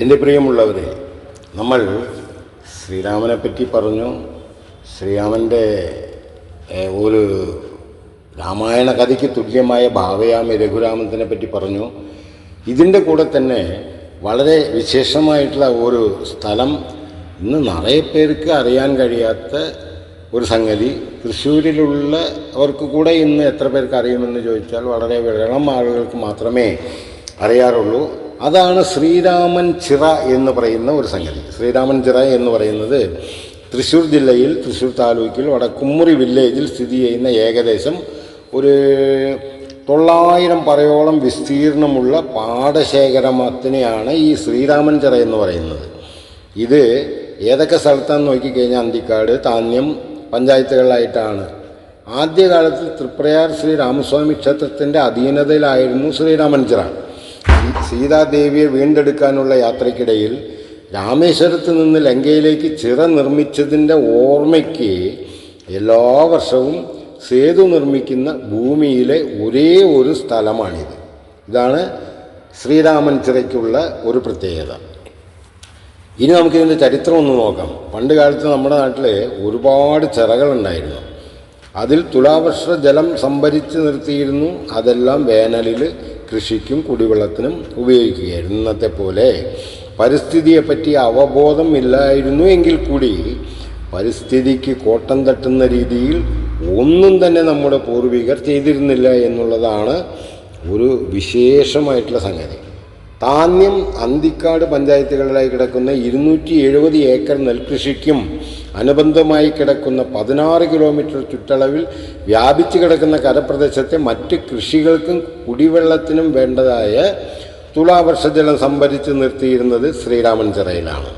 എന്റെ പ്രിയമുള്ളവരെ നമ്മൾ ശ്രീരാമനെ പറ്റി പറഞ്ഞു. ശ്രീരാമന്റെ ഒരു രാമായണ കഥയ്ക്ക് തുല്യമായ ഭാവയാമി രഘുരാമത്തിനെ പറ്റി പറഞ്ഞു. ഇതിന്റെ കൂടെ തന്നെ വളരെ വിശേഷമായിട്ടുള്ള ഒരു സ്ഥലം ഇന്ന് നിറയെ പേർക്ക് അറിയാൻ കഴിയാത്ത ഒരു സംഗതി. തൃശ്ശൂരിലുള്ള അവർക്ക് കൂടെ ഇന്ന് എത്ര പേർക്ക് അറിയുമെന്ന് ചോദിച്ചാൽ വളരെ വിരളം ആളുകൾക്ക് മാത്രമേ അറിയാറുള്ളൂ. അതാണ് ശ്രീരാമൻ ചിറ എന്ന് പറയുന്ന ഒരു സംഗതി. ശ്രീരാമൻ ചിറ എന്ന് പറയുന്നത് തൃശ്ശൂർ ജില്ലയിൽ തൃശ്ശൂർ താലൂക്കിൽ വടക്കുമുറി വില്ലേജിൽ സ്ഥിതി ചെയ്യുന്ന ഏകദേശം ഒരു തൊള്ളായിരം പറയോളം വിസ്തീർണമുള്ള പാടശേഖരമത്തിനെയാണ് ഈ ശ്രീരാമൻ ചിറ എന്ന് പറയുന്നത്. ഇത് ഏതൊക്കെ സ്ഥലത്താണെന്ന് നോക്കിക്കഴിഞ്ഞാൽ അന്തിക്കാട് താന്യം പഞ്ചായത്തുകളിലായിട്ടാണ്. ആദ്യകാലത്ത് തൃപ്രയാർ ശ്രീ രാമസ്വാമി ക്ഷേത്രത്തിന്റെ അധീനതയിലായിരുന്നു ശ്രീരാമൻ ചിറ. സീതാദേവിയെ വീണ്ടെടുക്കാനുള്ള യാത്രയ്ക്കിടയിൽ രാമേശ്വരത്ത് നിന്ന് ലങ്കയിലേക്ക് ചിറ നിർമ്മിച്ചതിന്റെ ഓർമ്മയ്ക്ക് എല്ലാ വർഷവും സേതു നിർമ്മിക്കുന്ന ഭൂമിയിലെ ഒരേ ഒരു സ്ഥലമാണിത്. ഇതാണ് ശ്രീരാമൻ ചിറയ്ക്കുള്ള ഒരു പ്രത്യേകത. ഇനി നമുക്കിതിന്റെ ചരിത്രം ഒന്ന് നോക്കാം. പണ്ട് കാലത്ത് നമ്മുടെ നാട്ടിൽ ഒരുപാട് ചിറകളുണ്ടായിരുന്നു. അതിൽ തുലാവർഷ ജലം സംഭരിച്ച് നിർത്തിയിരുന്നു. അതെല്ലാം വേനലിൽ കൃഷിക്കും കുടിവെള്ളത്തിനും ഉപയോഗിക്കുകയായിരുന്നു. ഇന്നത്തെ പോലെ പരിസ്ഥിതിയെപ്പറ്റി അവബോധം ഇല്ലായിരുന്നു എങ്കിൽ കൂടി പരിസ്ഥിതിക്ക് കോട്ടം തട്ടുന്ന രീതിയിൽ ഒന്നും തന്നെ നമ്മുടെ പൂർവികർ ചെയ്തിരുന്നില്ല എന്നുള്ളതാണ് ഒരു വിശേഷമായിട്ടുള്ള സംഗതി. താന്യം അന്തിക്കാട് പഞ്ചായത്തുകളിലായി കിടക്കുന്ന ഇരുന്നൂറ്റി എഴുപത് ഏക്കർ നെൽകൃഷിക്കും അനുബന്ധമായി കിടക്കുന്ന പതിനാറ് കിലോമീറ്റർ ചുറ്റളവിൽ വ്യാപിച്ചു കിടക്കുന്ന കരപ്രദേശത്തെ മറ്റ് കൃഷികൾക്കും കുടിവെള്ളത്തിനും വേണ്ടതായ തുലാവർഷജലം സംഭരിച്ച് നിർത്തിയിരുന്നത് ശ്രീരാമൻ ചിറയിലാണ്.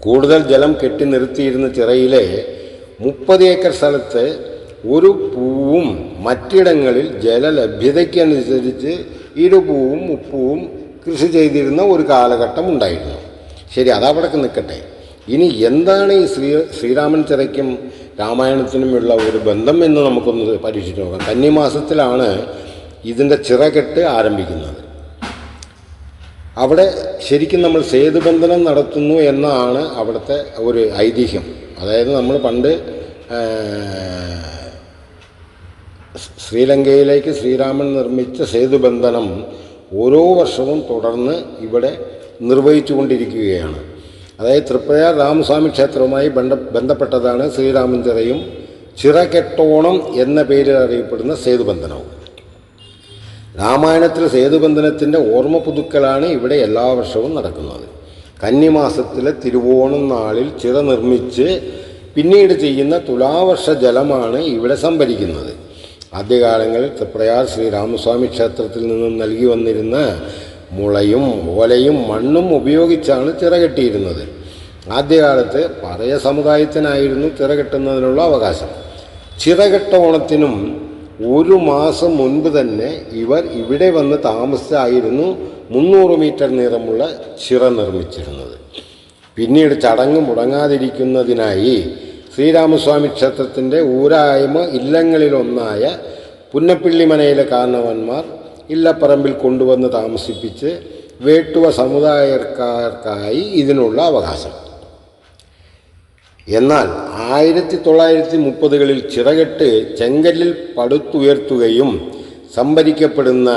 കൂടുതൽ ജലം കെട്ടി നിർത്തിയിരുന്ന ചിറയിലെ മുപ്പത് ഏക്കർ സ്ഥലത്ത് ഒരു പൂവും മറ്റിടങ്ങളിൽ ജലലഭ്യതയ്ക്കനുസരിച്ച് ഇരുപൂവും ഉപ്പുവും കൃഷി ചെയ്തിരുന്ന ഒരു കാലഘട്ടം ഉണ്ടായിരുന്നു. ശരി അതവിടക്ക് നിൽക്കട്ടെ ഇനി എന്താണ് ഈ ശ്രീ ശ്രീരാമൻ ചിറയ്ക്കും രാമായണത്തിനുമുള്ള ഒരു ബന്ധം എന്ന് നമുക്കൊന്ന് പരീക്ഷിച്ച് നോക്കാം. കന്നിമാസത്തിലാണ് ഇതിന്റെ ചിറകെട്ട് ആരംഭിക്കുന്നത്. അവിടെ ശരിക്കും നമ്മൾ സേതുബന്ധനം നടത്തുന്നു എന്നാണ് അവിടുത്തെ ഒരു ഐതിഹ്യം. അതായത് നമ്മൾ പണ്ട് ശ്രീലങ്കയിലേക്ക് ശ്രീരാമൻ നിർമ്മിച്ച സേതുബന്ധനം ഓരോ വർഷവും തുടർന്ന് ഇവിടെ നിർവഹിച്ചുകൊണ്ടിരിക്കുകയാണ്. അതായത് തൃപ്പയ രാമസ്വാമി ക്ഷേത്രവുമായി ബന്ധ ബന്ധപ്പെട്ടതാണ് ശ്രീരാമഞ്ചിറയും ചിറകെട്ടോണം എന്ന പേരിൽ അറിയപ്പെടുന്ന സേതുബന്ധനവും. രാമായണത്തിൽ സേതുബന്ധനത്തിന്റെ ഓർമ്മ പുതുക്കലാണ് ഇവിടെ എല്ലാ വർഷവും നടക്കുന്നത്. കന്നിമാസത്തിലെ തിരുവോണം നാളിൽ ചിറ നിർമ്മിച്ച് പിന്നീട് ചെയ്യുന്ന തുലാവർഷ ജലമാണ് ഇവിടെ സംഭരിക്കുന്നത്. ആദ്യകാലങ്ങളിൽ തൃപ്രയാർ ശ്രീരാമസ്വാമി ക്ഷേത്രത്തിൽ നിന്നും നൽകി വന്നിരുന്ന മുളയും ഓലയും മണ്ണും ഉപയോഗിച്ചാണ് ചിറകെട്ടിയിരുന്നത് ആദ്യകാലത്ത് പറയ സമുദായത്തിനായിരുന്നു ചിറകെട്ടുന്നതിനുള്ള അവകാശം. ചിറകെട്ട ഓണത്തിനും ഒരു മാസം മുൻപ് തന്നെ ഇവർ ഇവിടെ വന്ന് താമസിച്ചായിരുന്നു മുന്നൂറ് മീറ്റർ നീളമുള്ള ചിറ നിർമ്മിച്ചിരുന്നത്. പിന്നീട് ചടങ്ങ് മുടങ്ങാതിരിക്കുന്നതിനായി ശ്രീരാമസ്വാമി ക്ഷേത്രത്തിന്റെ ഊരായ്മ ഇല്ലങ്ങളിലൊന്നായ പുന്നപ്പിള്ളിമനയിലെ കാരണവന്മാർ ഇല്ലപ്പറമ്പിൽ കൊണ്ടുവന്ന് താമസിപ്പിച്ച് വേട്ടുവ സമുദായക്കാർക്കായി ഇതിനുള്ള അവകാശം. എന്നാൽ ആയിരത്തി തൊള്ളായിരത്തി മുപ്പതുകളിൽ ചിറകെട്ട് ചെങ്കല്ലിൽ പടുത്തുയർത്തുകയും സംഭരിക്കപ്പെടുന്ന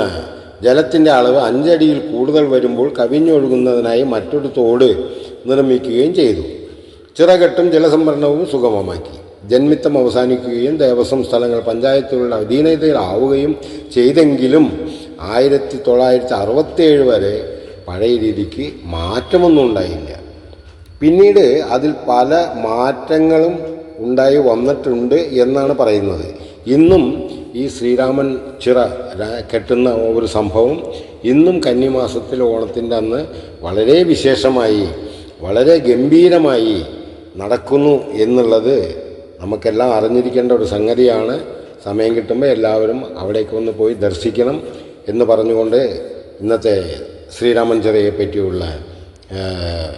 ജലത്തിന്റെ അളവ് അഞ്ചടിയിൽ കൂടുതൽ വരുമ്പോൾ കവിഞ്ഞൊഴുകുന്നതിനായി മറ്റൊരു തോട് നിർമ്മിക്കുകയും ചെയ്തു. ചിറകെട്ടും ജലസംഭരണവും സുഗമമാക്കി. ജന്മിത്തം അവസാനിക്കുകയും ദേവസ്വം സ്ഥലങ്ങൾ പഞ്ചായത്തുകളുടെ അധീനതയിലാവുകയും ചെയ്തെങ്കിലും ആയിരത്തി തൊള്ളായിരത്തി അറുപത്തേഴ് വരെ പഴയ രീതിക്ക് മാറ്റമൊന്നും ഉണ്ടായില്ല. പിന്നീട് അതിൽ പല മാറ്റങ്ങളും ഉണ്ടായി വന്നിട്ടുണ്ട് എന്നാണ് പറയുന്നത്. ഇന്നും ഈ ശ്രീരാമൻ ചിറ കെട്ടുന്ന ഒരു സംഭവം ഇന്നും കന്നിമാസത്തിൽ ഓണത്തിന്റെ അന്ന് വളരെ വിശേഷമായി വളരെ ഗംഭീരമായി നടക്കുന്നു എന്നുള്ളത് നമുക്കെല്ലാം അറിഞ്ഞിരിക്കേണ്ട ഒരു സംഗതിയാണ്. സമയം കിട്ടുമ്പോൾ എല്ലാവരും അവിടേക്ക് ഒന്ന് പോയി ദർശിക്കണം എന്ന് പറഞ്ഞുകൊണ്ട് ഇന്നത്തെ ശ്രീരാമൻ പറ്റിയുള്ള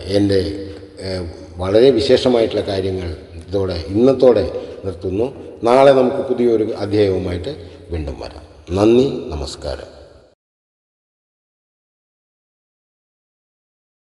എന്റെ വളരെ വിശേഷമായിട്ടുള്ള കാര്യങ്ങൾ ഇതോടെ ഇന്നത്തോടെ നിർത്തുന്നു. നാളെ നമുക്ക് പുതിയൊരു അധ്യായവുമായിട്ട് വീണ്ടും വരാം. നന്ദി നമസ്കാരം.